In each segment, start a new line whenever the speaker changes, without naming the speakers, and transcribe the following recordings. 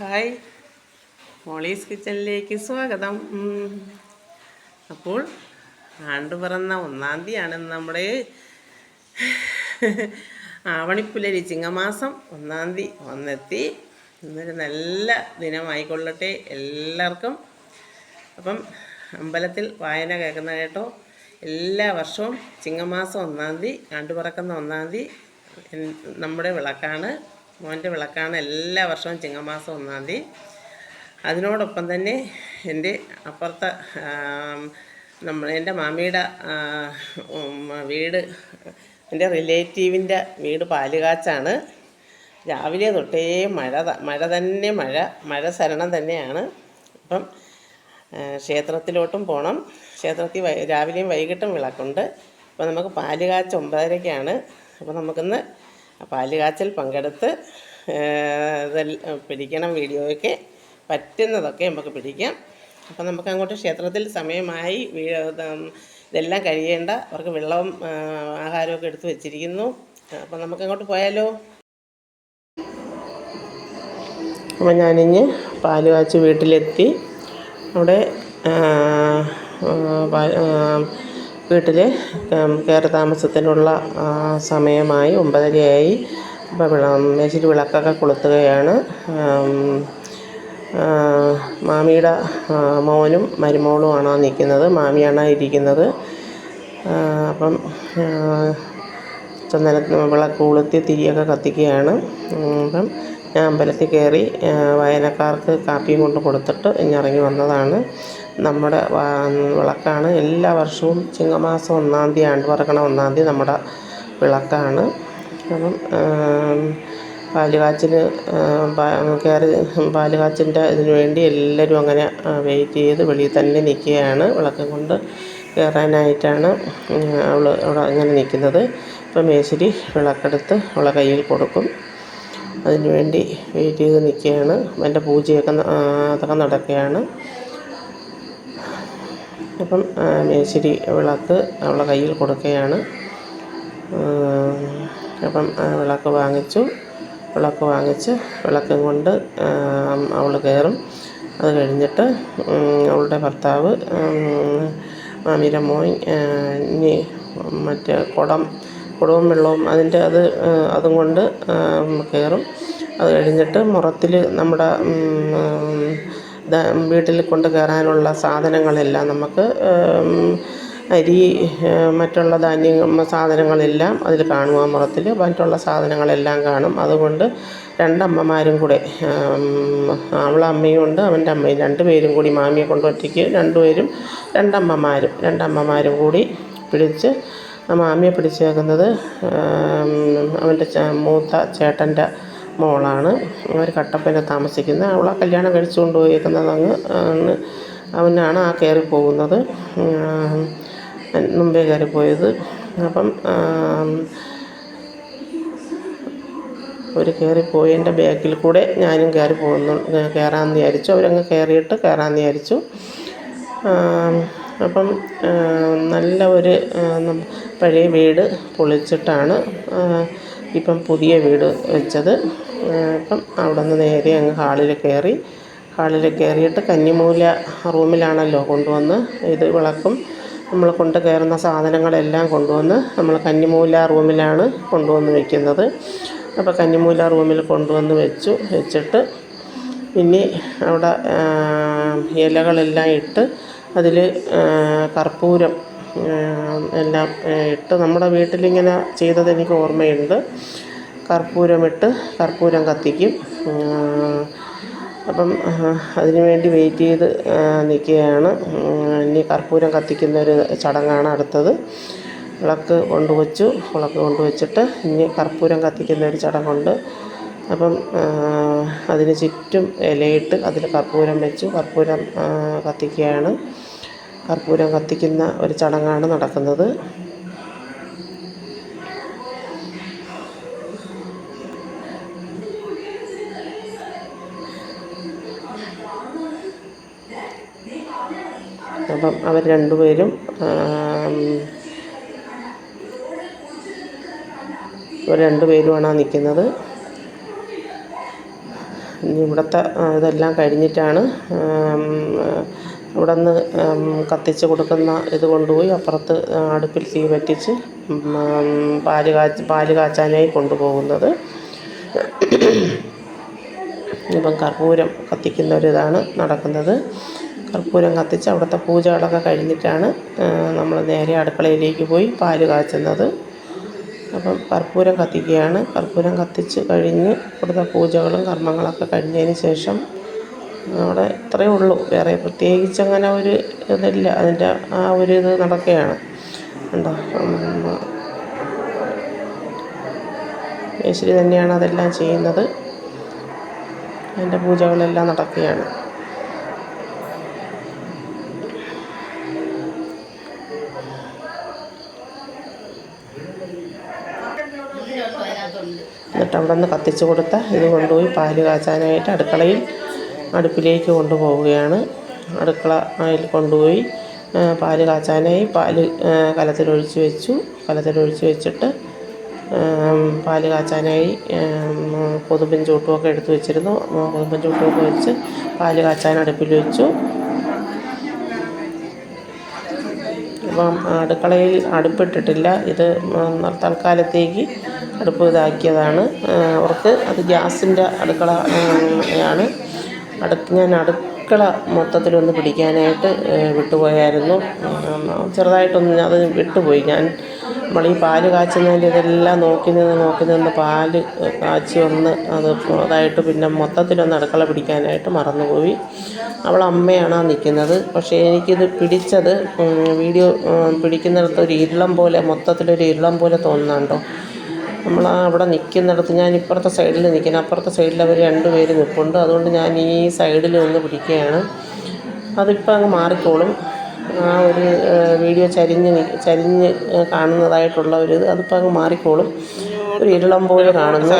Hi. Molly's കിച്ചണിലേക്ക് സ്വാഗതം. അപ്പോൾ ആണ്ട് പിറന്ന ഒന്നാം തീയതിയാണ് നമ്മുടെ ആവണിപ്പുലരി ചിങ്ങമാസം ഒന്നാം തീയതി വന്നെത്തി. ഇന്നൊരു നല്ല ദിനമായിക്കൊള്ളട്ടെ എല്ലാവർക്കും. അപ്പം അമ്പലത്തിൽ വായന കേൾക്കുന്ന കേട്ടോ. എല്ലാ വർഷവും ചിങ്ങമാസം ഒന്നാം തീയതി ആണ്ട് പിറക്കുന്ന ഒന്നാം തീയതി നമ്മുടെ വിളക്കാണ്. മോന്റെ വിളക്കാണ് എല്ലാ വർഷവും ചിങ്ങമാസം ഒന്നാം തീയതി. അതിനോടൊപ്പം തന്നെ എന്റെ അപ്പുറത്തെ നമ്മൾ എന്റെ മാമിയുടെ വീട് എന്റെ റിലേറ്റീവിന്റെ വീട് പാലുകാച്ചാണ്. രാവിലെ തൊട്ടേ മഴ മഴ തന്നെ മഴ മഴ ശരണം തന്നെയാണ്. അപ്പം ക്ഷേത്രത്തിലോട്ടും പോകണം ക്ഷേത്രത്തിൽ രാവിലെയും വൈകിട്ടും വിളക്കുണ്ട്. അപ്പോൾ നമുക്ക് പാലുകാച്ച് ഒമ്പതരയ്ക്കാണ് അപ്പോൾ നമുക്കിന്ന് പാലുകാച്ചിൽ പങ്കെടുത്ത് ആ, ഇതെല്ലാം പിടിക്കണം വീഡിയോയ്ക്ക് പറ്റുന്നതൊക്കെ നമുക്ക് പിടിക്കാം. അപ്പോൾ നമുക്ക് അങ്ങോട്ട് ക്ഷേത്രത്തിൽ സമയമായി ഇതെല്ലാം കഴിയേണ്ട അവർക്ക് വെള്ളവും ആഹാരമൊക്കെ എടുത്ത് വെച്ചിരിക്കുന്നു. അപ്പോൾ നമുക്ക് അങ്ങോട്ട് പോയാലോ? അപ്പോൾ ഞാനിഞ്ഞ് പാൽ കാച്ച് വീട്ടിലെത്തി. അവിടെ വീട്ടിൽ കയറി താമസത്തിനുള്ള സമയമായി ഒമ്പതരയായി. അപ്പോൾ വിള മേശിരി വിളക്കൊക്കെ കൊളുത്തുകയാണ്. മാമിയുടെ മോനും മരുമോളുമാണ് നിൽക്കുന്നത്? മാമിയാണ് ഇരിക്കുന്നത്? അപ്പം ചന്ദന വിളക്ക് കൊളുത്തി തിരിയൊക്കെ കത്തിക്കുകയാണ്. അപ്പം ഞാൻ അമ്പലത്തിൽ കയറി വായനക്കാർക്ക് കാപ്പിയും കൊണ്ട് കൊടുത്തിട്ട് ഇറങ്ങി വന്നതാണ്. നമ്മുടെ വിളക്കാണ്. എല്ലാ വർഷവും ചിങ്ങമാസം ഒന്നാം തീയതി ആണ്ട് പറക്കണ ഒന്നാം തീയതി നമ്മുടെ വിളക്കാണ്. അപ്പം പാലുകാച്ചിൽ കയറി പാലുകാച്ചിന്റെ ഇതിനു വേണ്ടി എല്ലാവരും അങ്ങനെ വെയിറ്റ് ചെയ്ത് വെളിയിൽ തന്നെ നിൽക്കുകയാണ്. വിളക്കം കൊണ്ട് കയറാനായിട്ടാണ് അവൾ അവിടെ അങ്ങനെ നിൽക്കുന്നത്. ഇപ്പം മേശരി വിളക്കെടുത്ത് അവളെ കയ്യിൽ കൊടുക്കും. അതിനുവേണ്ടി വെയിറ്റ് ചെയ്ത് നിൽക്കുകയാണ്. എന്റെ പൂജയൊക്കെ അതൊക്കെ നടക്കുകയാണ്. അപ്പം മേശരി വിളക്ക് അവളെ കയ്യിൽ കൊടുക്കുകയാണ്. അപ്പം വിളക്ക് വാങ്ങിച്ചു. വിളക്ക് വാങ്ങിച്ച് വിളക്കും കൊണ്ട് അവൾ കയറും. അത് കഴിഞ്ഞിട്ട് അവളുടെ ഭർത്താവ് മാമിയുടെ മോൻ ഇനി മറ്റേ കുടം കുടവും വെള്ളവും അതിന്റെ അത് അതും കൊണ്ട് കയറും. അത് കഴിഞ്ഞിട്ട് മുറത്തിൽ നമ്മുടെ വീട്ടിൽ കൊണ്ട് കയറാനുള്ള സാധനങ്ങളെല്ലാം നമുക്ക് അരി മറ്റുള്ള ധാന്യങ്ങൾ സാധനങ്ങളെല്ലാം അതിൽ കാണും ആ മുറത്തിൽ മറ്റുള്ള സാധനങ്ങളെല്ലാം കാണും. അതുകൊണ്ട് രണ്ടമ്മമാരും കൂടെ അവളെ അമ്മയും ഉണ്ട് അവന്റെ അമ്മയും രണ്ട് പേരും കൂടി മാമിയെ കൊണ്ട് ഒറ്റയ്ക്ക് രണ്ടുപേരും രണ്ടമ്മമാരും രണ്ടമ്മമാരും കൂടി പിടിച്ച് മാമിയെ പിടിച്ചേക്കുന്നത് അവന്റെ മൂത്ത ചേട്ടന്റെ മോളാണ്. അവർ കട്ടപ്പന താമസിക്കുന്ന അവളെ കല്യാണം കഴിച്ചു കൊണ്ടുപോയേക്കുന്നത് അങ്ങ് അവനാണ് ആ കയറി പോകുന്നത്. മുമ്പേ കയറി പോയത്. അപ്പം ഒരു കയറിപ്പോയതിന്റെ ബാക്കിൽ കൂടെ ഞാനും കയറി പോകുന്നു കയറാമെന്ന് വിചാരിച്ചു. അവരങ്ങ് കയറിയിട്ട് കയറാമെന്ന് വിചാരിച്ചു. അപ്പം നല്ല ഒരു പഴയ വീട് പൊളിച്ചിട്ടാണ് ഇപ്പം പുതിയ വീട് വെച്ചത്. ഇപ്പം അവിടെ നിന്ന് നേരെ അങ്ങ് ഹാളിൽ കയറി. ഹാളിൽ കയറിയിട്ട് കന്നിമൂല റൂമിലാണല്ലോ കൊണ്ടുവന്ന്. ഇത് വിളക്കും. നമ്മൾ കൊണ്ട് കയറുന്ന സാധനങ്ങളെല്ലാം കൊണ്ടുവന്ന് നമ്മൾ കന്നിമൂല റൂമിലാണ് കൊണ്ടുവന്ന് വെക്കുന്നത്. അപ്പോൾ കന്നിമൂല റൂമിൽ കൊണ്ടുവന്ന് വെച്ചു. വെച്ചിട്ട് ഇനി അവിടെ ഇലകളെല്ലാം ഇട്ട് അതിൽ കർപ്പൂരം എല്ലാം ഇട്ട് നമ്മുടെ വീട്ടിലിങ്ങനെ ചെയ്തത് എനിക്ക് ഓർമ്മയുണ്ട്. കർപ്പൂരമിട്ട് കർപ്പൂരം കത്തിക്കും. അപ്പം അതിനു വേണ്ടി വെയിറ്റ് ചെയ്ത് നിൽക്കുകയാണ്. ഇനി കർപ്പൂരം കത്തിക്കുന്ന ഒരു ചടങ്ങാണ് അടുത്തത്. വിളക്ക് കൊണ്ടുവച്ചു. വിളക്ക് കൊണ്ടുവച്ചിട്ട് ഇനി കർപ്പൂരം കത്തിക്കുന്ന ഒരു ചടങ്ങുണ്ട്. അപ്പം അതിന് ചുറ്റും ഇലയിട്ട് അതിൽ കർപ്പൂരം വെച്ചു. കർപ്പൂരം കത്തിക്കുകയാണ്. കർപ്പൂരം കത്തിക്കുന്ന ഒരു ചടങ്ങാണ് നടക്കുന്നത്. അപ്പം അവർ രണ്ടുപേരും ഇവർ രണ്ടുപേരുമാണ് നിൽക്കുന്നത്. ഇവിടുത്തെ ഇതെല്ലാം കഴിഞ്ഞിട്ടാണ് ഇവിടെ നിന്ന് കത്തിച്ച് കൊടുക്കുന്ന ഇത് കൊണ്ടുപോയി അപ്പുറത്ത് അടുപ്പിൽ തീ പറ്റിച്ച് പാൽ കാച്ച് പാൽ കാച്ചാനായി കൊണ്ടുപോകുന്നത്. ഇപ്പം കർപ്പൂരം കത്തിക്കുന്ന ഒരിതാണ് നടക്കുന്നത്. കർപ്പൂരം കത്തിച്ച് അവിടുത്തെ പൂജകളൊക്കെ കഴിഞ്ഞിട്ടാണ് നമ്മൾ നേരെ അടുക്കളയിലേക്ക് പോയി പാൽ കാച്ചുന്നത്. അപ്പം കർപ്പൂരം കത്തിക്കുകയാണ്. കർപ്പൂരം കത്തിച്ച് കഴിഞ്ഞ് ഇവിടുത്തെ പൂജകളും കർമ്മങ്ങളൊക്കെ കഴിഞ്ഞതിന് ശേഷം അവിടെ ഇത്രയേ ഉള്ളൂ. വേറെ പ്രത്യേകിച്ച് അങ്ങനെ ഒരു ഇതില്ല. അതിന്റെ ആ ഒരു ഇത് നടക്കുകയാണ്. ഉണ്ടോ മേശ്വരി തന്നെയാണ് അതെല്ലാം ചെയ്യുന്നത്. അതിന്റെ പൂജകളെല്ലാം നടക്കുകയാണ്. എന്നിട്ട് അവിടെ നിന്ന് കത്തിച്ചു കൊടുത്ത ഇത് കൊണ്ടുപോയി പാൽ കാച്ചാനായിട്ട് അടുക്കളയിൽ അടുപ്പിലേക്ക് കൊണ്ടുപോവുകയാണ്. അടുക്കള അതിൽ കൊണ്ടുപോയി പാൽ കാച്ചാനായി പാൽ കലത്തിലൊഴിച്ച് വെച്ചു. കലത്തിലൊഴിച്ച് വെച്ചിട്ട് പാൽ കാച്ചാനായി കൊതുമ്പും ചൂട്ടുമൊക്കെ എടുത്തു വെച്ചിരുന്നു. കൊതുമ്പും ചൂട്ടുമൊക്കെ വെച്ച് പാൽ കാച്ചാൻ അടുപ്പിൽ വെച്ചു. അപ്പം അടുക്കളയിൽ അടുപ്പിട്ടിട്ടില്ല. ഇത് തൽക്കാലത്തേക്ക് അടുപ്പ് ഇതാക്കിയതാണ്. അവർക്ക് അത് ഗ്യാസിന്റെ അടുക്കള ആണ്. അടുപ്പ് ഞാൻ അടുക്കള മൊത്തത്തിലൊന്ന് പിടിക്കാനായിട്ട് വിട്ടുപോയായിരുന്നു. ചെറുതായിട്ടൊന്ന് അത് വിട്ടുപോയി. ഞാൻ നമ്മൾ ഈ പാൽ കാച്ചുന്നതിന്റെ ഇതെല്ലാം നോക്കി നിന്ന് നോക്കി നിന്ന് പാൽ കാച്ചി ഒന്ന് അത് അതായിട്ട് പിന്നെ മൊത്തത്തിലൊന്ന് അടുക്കള പിടിക്കാനായിട്ട് മറന്നുപോയി. അവൾ അമ്മയാണ് നിൽക്കുന്നത്. പക്ഷേ എനിക്കിത് പിടിച്ചത് വീഡിയോ പിടിക്കുന്നിടത്ത് ഒരു ഇരുളം പോലെ മൊത്തത്തിലൊരു ഇരുളം പോലെ തോന്നുന്നുണ്ടോ? നമ്മൾ ആ അവിടെ നിൽക്കുന്നിടത്ത് ഞാൻ ഇപ്പുറത്തെ സൈഡിൽ നിൽക്കുന്നത് അപ്പുറത്തെ സൈഡിൽ അവർ രണ്ട് പേര് നിൽപ്പുണ്ട് അതുകൊണ്ട് ഞാൻ ഈ സൈഡിൽ ഒന്ന് പിടിക്കുകയാണ്. അതിപ്പോൾ അങ്ങ് മാറിക്കോളും. ആ ഒരു വീഡിയോ ചരിഞ്ഞ് ചരിഞ്ഞ് കാണുന്നതായിട്ടുള്ള ഒരു ഇത്. അതിപ്പോൾ അങ്ങ് മാറിക്കോളും. ഒരു ഇരുളം പോലെ കാണുന്നു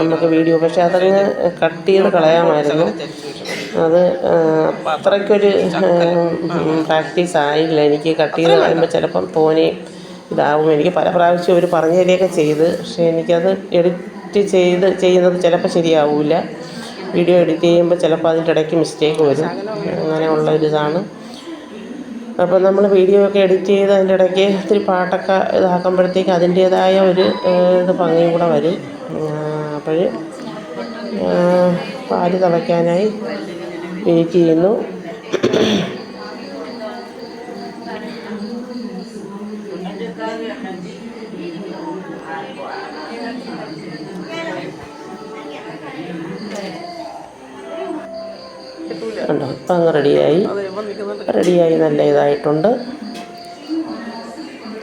നമുക്ക് വീഡിയോ. പക്ഷേ അതങ്ങ് കട്ട് ചെയ്ത് കളയാമായിരുന്നു. അത് അത്രയ്ക്കൊരു പ്രാക്ടീസ് ആയില്ല എനിക്ക് കട്ട് ചെയ്ത് കളയുമ്പോൾ ചിലപ്പം തോനെയും ഇതാവും. എനിക്ക് പല പ്രാവശ്യം അവർ പറഞ്ഞു തരികയൊക്കെ ചെയ്ത്. പക്ഷേ എനിക്കത് എഡിറ്റ് ചെയ്ത് ചെയ്യുന്നത് ചിലപ്പോൾ ശരിയാവില്ല വീഡിയോ എഡിറ്റ് ചെയ്യുമ്പോൾ ചിലപ്പോൾ അതിന്റെ ഇടയ്ക്ക് മിസ്റ്റേക്ക് വരും. അങ്ങനെയുള്ള ഒരിതാണ് അപ്പോൾ നമ്മൾ വീഡിയോ ഒക്കെ എഡിറ്റ് ചെയ്ത് അതിന്റെ ഇടയ്ക്ക് ഇത്തിരി പാട്ടൊക്കെ ഇതാക്കുമ്പോഴത്തേക്ക് അതിന്റേതായ ഒരു ഇത് ഭംഗിയും കൂടെ വരും. അപ്പോൾ പാൽ തിളയ്ക്കാനായി വെയിറ്റ് ചെയ്യുന്നു. കണ്ടോ? ഇപ്പം അങ്ങ് റെഡിയായി. റെഡിയായി നല്ല ഇതായിട്ടുണ്ട്.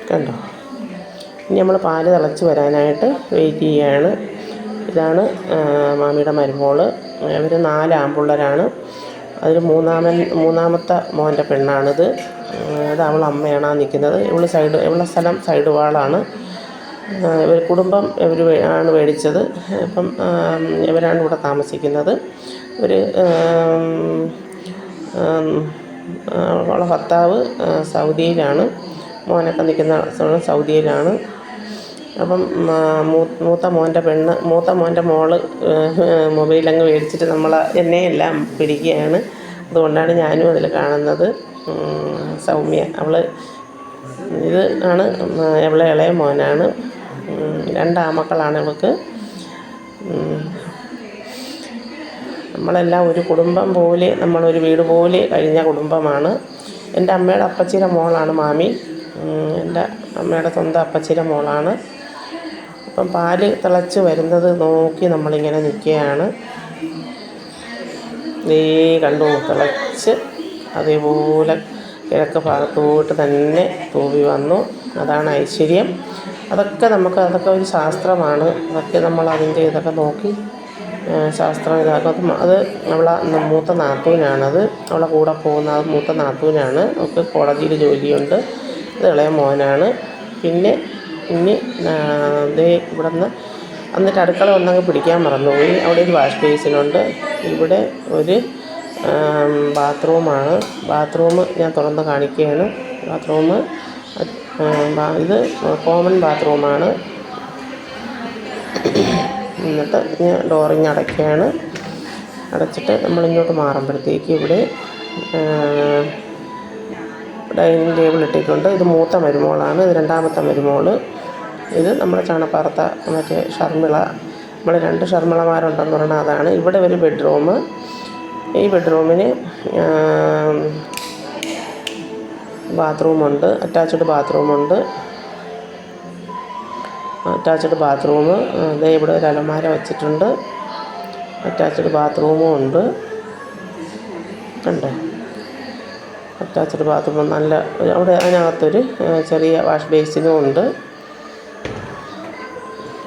കണ്ടോ? ഇനി നമ്മൾ പാൽ തിളച്ച് വരാനായിട്ട് വെയിറ്റ് ചെയ്യുകയാണ് ഇതാണ് മാമിയുടെ മരുമോൾ. ഇവർ നാല് ആൺപിള്ളേരാണ് അതിൽ മൂന്നാമൻ മൂന്നാമത്തെ മോന്റെ പെണ്ണാണിത്. അത് അവൾ അമ്മയാണ് ആ നിൽക്കുന്നത് ഇവിടെ സൈഡ് ഇവളുടെ സ്ഥലം സൈഡ് വാളാണ്. ഇവർ കുടുംബം ഇവർ ആണ് മേടിച്ചത്. അപ്പം ഇവരാണ് ഇവിടെ താമസിക്കുന്നത്. ഒരു അവളുടെ ഭർത്താവ് സൗദിയിലാണ്. മോനൊക്കെ നിൽക്കുന്ന സൗദിയിലാണ്. അപ്പം മൂത്ത മോന്റെ പെണ്ണ് മൂത്ത മോന്റെ മോൾ മൊബൈലങ്ങ് മേടിച്ചിട്ട് നമ്മൾ എന്നെയെല്ലാം പിടിക്കുകയാണ് അതുകൊണ്ടാണ് ഞാനും അതിൽ കാണുന്നത്. സൗമ്യ. അവൾ ഇത് ആണ് അവളെ ഇളയ മോനാണ്. രണ്ടാമക്കളാണ് അവൾക്ക്. നമ്മളെല്ലാം ഒരു കുടുംബം പോലെ നമ്മളൊരു വീട് പോലെ കഴിഞ്ഞ കുടുംബമാണ്. എന്റെ അമ്മയുടെ അപ്പച്ചിയുടെ മോളാണ് മാമി. എന്റെ അമ്മയുടെ സ്വന്തം അപ്പച്ചിയുടെ മോളാണ്. അപ്പം പാൽ തിളച്ച് വരുന്നത് നോക്കി നമ്മളിങ്ങനെ നിൽക്കുകയാണ്. ദേ കണ്ടു തിളച്ച് അതേപോലെ കിഴക്ക് ഭാഗത്തോട്ട് തന്നെ തൂവി വന്നു. അതാണ് ഐശ്വര്യം. അതൊക്കെ നമുക്ക് അതൊക്കെ ഒരു ശാസ്ത്രമാണ്. അതൊക്കെ നമ്മൾ അതിന്റെ ഇതൊക്കെ നോക്കി ശാസ്ത്രം ഇതാക്കും. അത് അവളെ മൂത്ത നാത്തൂനാണത്. അവളെ കൂടെ പോകുന്ന അത് മൂത്ത നാത്തൂനാണ്. അവൾക്ക് കോളേജിൽ ജോലിയുണ്ട്. ഇത് ഇളയ മോനാണ്. പിന്നെ ഇനി ദേ ഇവിടെ നിന്ന് എന്നിട്ട് അടുക്കള ഒന്നങ്ങ് പിടിക്കാൻ മറന്നുപോയി. അവിടെ ഒരു വാഷ് ബേസിനുണ്ട്. ഇവിടെ ഒരു ബാത്റൂമാണ്. ബാത്റൂം ഞാൻ തുറന്ന് കാണിക്കുകയാണ്. ബാത്റൂം ഇത് കോമൺ ബാത്റൂമാണ്. എന്നിട്ട് ഡോറിങ് അടയ്ക്കുകയാണ്. അടച്ചിട്ട് നമ്മളിങ്ങോട്ട് മാറുമ്പോഴത്തേക്ക് ഇവിടെ ഡൈനിങ് ടേബിൾ ഇട്ടിട്ടുണ്ട്. ഇത് മൂത്ത മരുമോളാണ്. ഇത് രണ്ടാമത്തെ മരുമോൾ ഇത് നമ്മുടെ ചാണപ്പാറത്ത മറ്റേ ഷർമിള. നമ്മൾ രണ്ട് ഷർമിളമാരുണ്ടെന്ന് പറഞ്ഞാൽ അതാണ്. ഇവിടെ ഒരു ബെഡ്റൂം. ഈ ബെഡ്റൂമിന് ബാത്റൂമുണ്ട്. അറ്റാച്ച്ഡ് ബാത്റൂമുണ്ട്. അറ്റാച്ച്ഡ് ബാത്റൂം ദേ ഇവിടെ ഒരു അലമാര വെച്ചിട്ടുണ്ട്. അറ്റാച്ച്ഡ് ബാത്റൂമും ഉണ്ട്. കണ്ടോ? അറ്റാച്ച്ഡ് ബാത്റൂം നല്ല അവിടെ അതിനകത്തൊരു ചെറിയ വാഷ് ബേസിനും ഉണ്ട്.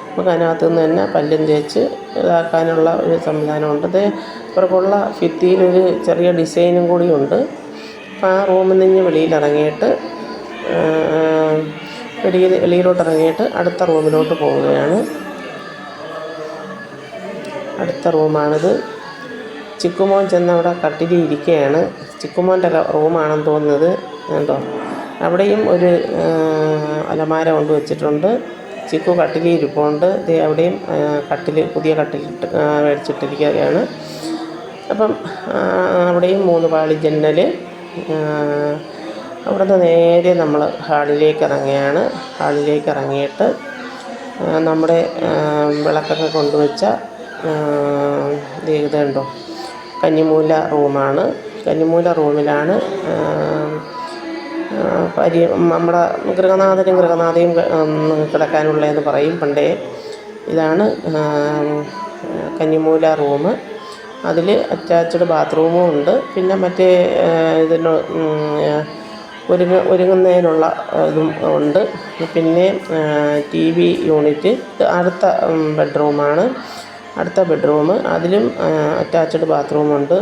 നമുക്ക് അതിനകത്ത് നിന്ന് തന്നെ പല്ലും തേച്ച് ഇതാക്കാനുള്ള ഒരു സംവിധാനമുണ്ട്. അതേ ഇവർക്കുള്ള ഭിത്തിയിലൊരു ചെറിയ ഡിസൈനും കൂടിയുണ്ട്. അപ്പോൾ ആ റൂമിൽ നിന്ന് വെളിയിലിറങ്ങിയിട്ട് വെളിയിൽ വെളിയിലോട്ട് ഇറങ്ങിയിട്ട് അടുത്ത റൂമിലോട്ട് പോവുകയാണ്. അടുത്ത റൂമാണിത്. ചിക്കുമോൻ ചെന്ന് കട്ടിലി ഇരിക്കുകയാണ്. ചിക്കുമോന്റെ റൂമാണെന്ന് തോന്നുന്നത്. കണ്ടോ? അവിടെയും ഒരു അലമാര കൊണ്ട് വെച്ചിട്ടുണ്ട്. ചിക്കു കട്ടിലി ഇരിപ്പുണ്ട്. അവിടെയും കട്ടിൽ പുതിയ കട്ടിൽ മേടിച്ചിട്ടിരിക്കുകയാണ്. അപ്പം അവിടെയും മൂന്ന് പാളി ജന്നൽ അവിടെ നിന്ന് നേരെ നമ്മൾ ഹാളിലേക്ക് ഇറങ്ങുകയാണ്. ഹാളിലേക്ക് ഇറങ്ങിയിട്ട് നമ്മുടെ വിളക്കൊക്കെ കൊണ്ടുവച്ച ഇതുണ്ടോ കന്നിമൂല റൂമാണ്. കന്നിമൂല റൂമിലാണ് പരി നമ്മുടെ ഗൃഹനാഥനും ഗൃഹനാഥയും കിടക്കാനുള്ളതെന്ന് പറയും പണ്ടേ. ഇതാണ് കന്നിമൂല റൂമ് അതിൽ അറ്റാച്ച്ഡ് ബാത്റൂമും ഉണ്ട്. പിന്നെ മറ്റേ ഇതിന് ഒരുങ്ങ ഒരുങ്ങുന്നതിനുള്ള ഇതും ഉണ്ട്. പിന്നെ ടി വി യൂണിറ്റ് അടുത്ത ബെഡ്റൂമാണ് അടുത്ത ബെഡ്റൂം അതിലും അറ്റാച്ച്ഡ് ബാത്റൂമുണ്ട്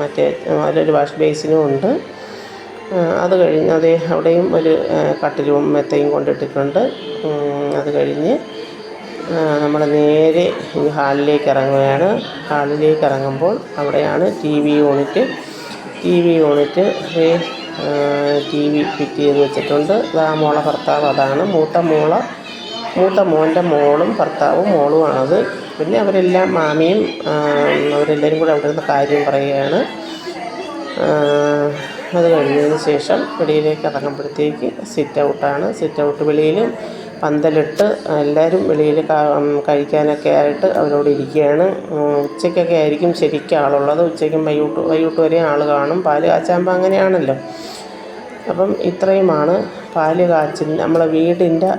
മറ്റേ അതിലൊരു വാഷ് ബേസിനും ഉണ്ട്. അത് കഴിഞ്ഞ് അതേ അവിടെയും ഒരു കട്ടിലും മെത്തയും കൊണ്ടിട്ടിട്ടുണ്ട്. അത് കഴിഞ്ഞ് നമ്മൾ നേരെ ഈ ഹാളിലേക്ക് ഇറങ്ങുകയാണ്. ഹാളിലേക്ക് ഇറങ്ങുമ്പോൾ അവിടെയാണ് T V unit T V unit T V fit ചെയ്ത് വെച്ചിട്ടുണ്ട്. ആ മോളെ ഭർത്താവ് അതാണ്. മൂത്ത മോള മൂത്ത മോന്റെ മോളും ഭർത്താവും മോളുമാണത്. പിന്നെ അവരെല്ലാം മാമിയും അവരെല്ലാവരും കൂടെ അവിടെ നിന്ന് കാര്യം പറയുകയാണ്. അത് കഴിഞ്ഞതിന് ശേഷം വെളിയിലേക്ക് ഇറങ്ങുമ്പോഴത്തേക്ക് സിറ്റ് ഔട്ടാണ് സിറ്റ് ഔട്ട് വെളിയിലും പന്തലിട്ട് എല്ലാവരും വെളിയിൽ കഴിക്കാനൊക്കെ ആയിട്ട് അവരോട് ഇരിക്കുകയാണ്. ഉച്ചയ്ക്കൊക്കെ ആയിരിക്കും ശരിക്കും ആളുള്ളത്. ഉച്ചയ്ക്കും വൈകിട്ട് വൈകിട്ട് വരെ ആൾ കാണും. പാൽ കാച്ചാകുമ്പോൾ അങ്ങനെയാണല്ലോ. അപ്പം ഇത്രയുമാണ് പാൽ കാച്ചിൽ നമ്മളെ വീടിന്റെ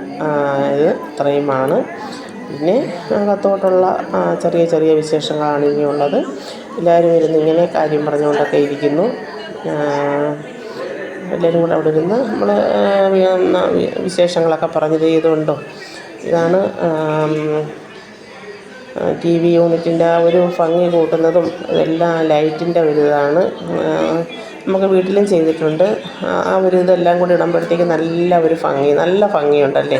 ഇത് ഇത്രയുമാണ്. പിന്നെ അകത്തോട്ടുള്ള ചെറിയ ചെറിയ വിശേഷങ്ങളാണ് ഇനിയുള്ളത്. എല്ലാവരും ഇരുന്ന് ഇങ്ങനെ കാര്യം പറഞ്ഞുകൊണ്ടൊക്കെ ഇരിക്കുന്നു. എല്ലാവരും കൂടെ അവിടെ ഇരുന്ന് നമ്മൾ വിശേഷങ്ങളൊക്കെ പറഞ്ഞു ചെയ്തുകൊണ്ടോ. ഇതാണ് ടി വി യൂണിറ്റിന്റെ ആ ഒരു ഭംഗി കൂട്ടുന്നതും അതെല്ലാം ലൈറ്റിന്റെ ഒരു ഇതാണ്. നമുക്ക് വീട്ടിലും ചെയ്തിട്ടുണ്ട്. ആ ഒരു ഇതെല്ലാം കൂടി ഇടുമ്പോഴത്തേക്ക് നല്ല ഒരു ഭംഗി നല്ല ഭംഗിയുണ്ടല്ലേ?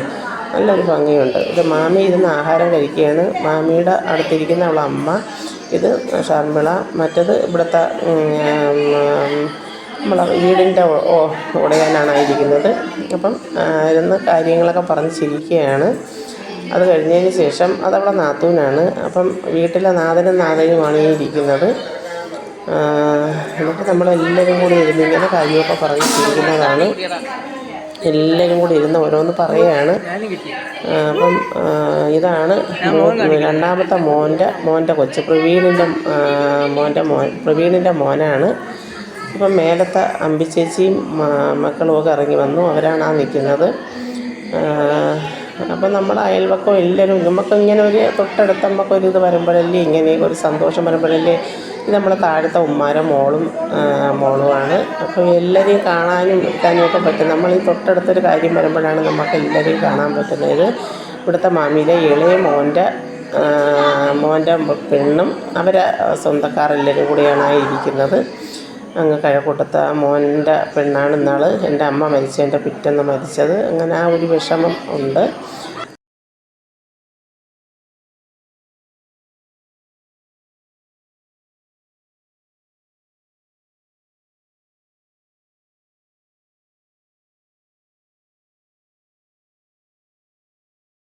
നല്ലൊരു ഭംഗിയുണ്ട്. ഇത് മാമി ഇരുന്ന് ആഹാരം കഴിക്കുകയാണ്. മാമിയുടെ അടുത്തിരിക്കുന്ന അവളെ അമ്മ ഇത് ഷർമിള മറ്റത് ഇവിടുത്തെ നമ്മളെ വീടിന്റെ ഉടയാനാണ് ഇരിക്കുന്നത് അപ്പം ഇരുന്ന് കാര്യങ്ങളൊക്കെ പറഞ്ഞ് ചിരിക്കുകയാണ്. അത് കഴിഞ്ഞതിന് ശേഷം അതവളെ നാത്തൂനാണ്. അപ്പം വീട്ടിലെ നാഥനും നാഥനുമാണ് ഈ ഇരിക്കുന്നത്. എന്നിട്ട് നമ്മളെല്ലാവരും കൂടി ഇരുന്ന് ഇങ്ങനെ കാര്യമൊക്കെ പറഞ്ഞ് ചിരിക്കുന്നതാണ്. എല്ലാവരും കൂടി ഇരുന്ന് ഓരോന്ന് പറയുകയാണ്. അപ്പം ഇതാണ് രണ്ടാമത്തെ മോന്റെ മോന്റെ കൊച്ച്. പ്രവീണിന്റെ മോന്റെ മോൻ പ്രവീണിന്റെ മോനാണ്. ഇപ്പം മേലത്തെ അമ്പിച്ചേച്ചിയും മക്കളുമൊക്കെ ഇറങ്ങി വന്നു. അവരാണ് ആ നിൽക്കുന്നത്. അപ്പം നമ്മുടെ അയൽവക്കം എല്ലാവരും നമുക്ക് ഇങ്ങനെ ഒരു തൊട്ടടുത്ത് നമുക്കൊരിത് വരുമ്പോഴല്ലേ ഇങ്ങനെ ഒരു സന്തോഷം വരുമ്പോഴല്ലേ ഇത് നമ്മുടെ താഴത്തെ ഉമ്മാരും മോളും മോളുമാണ്. അപ്പോൾ എല്ലാവരെയും കാണാനും എത്താനും ഒക്കെ പറ്റും. നമ്മൾ ഈ തൊട്ടടുത്തൊരു കാര്യം വരുമ്പോഴാണ് നമുക്ക് എല്ലാവരെയും കാണാൻ പറ്റുന്നത്. ഇവിടുത്തെ മാമിയിലെ ഇളയ മോന്റെ മോന്റെ പെണ്ണും അവരെ സ്വന്തക്കാരെല്ലാവരും കൂടിയാണ് ഇരിക്കുന്നത്. അങ്ങ് കഴക്കൂട്ടത്തെ. മോന്റെ പെണ്ണാണ് ഇന്നാൾ എന്റെ അമ്മ മരിച്ചതിന്റെ പിറ്റേന്ന് മരിച്ചത്. അങ്ങനെ ആ ഒരു വിഷമം ഉണ്ട്.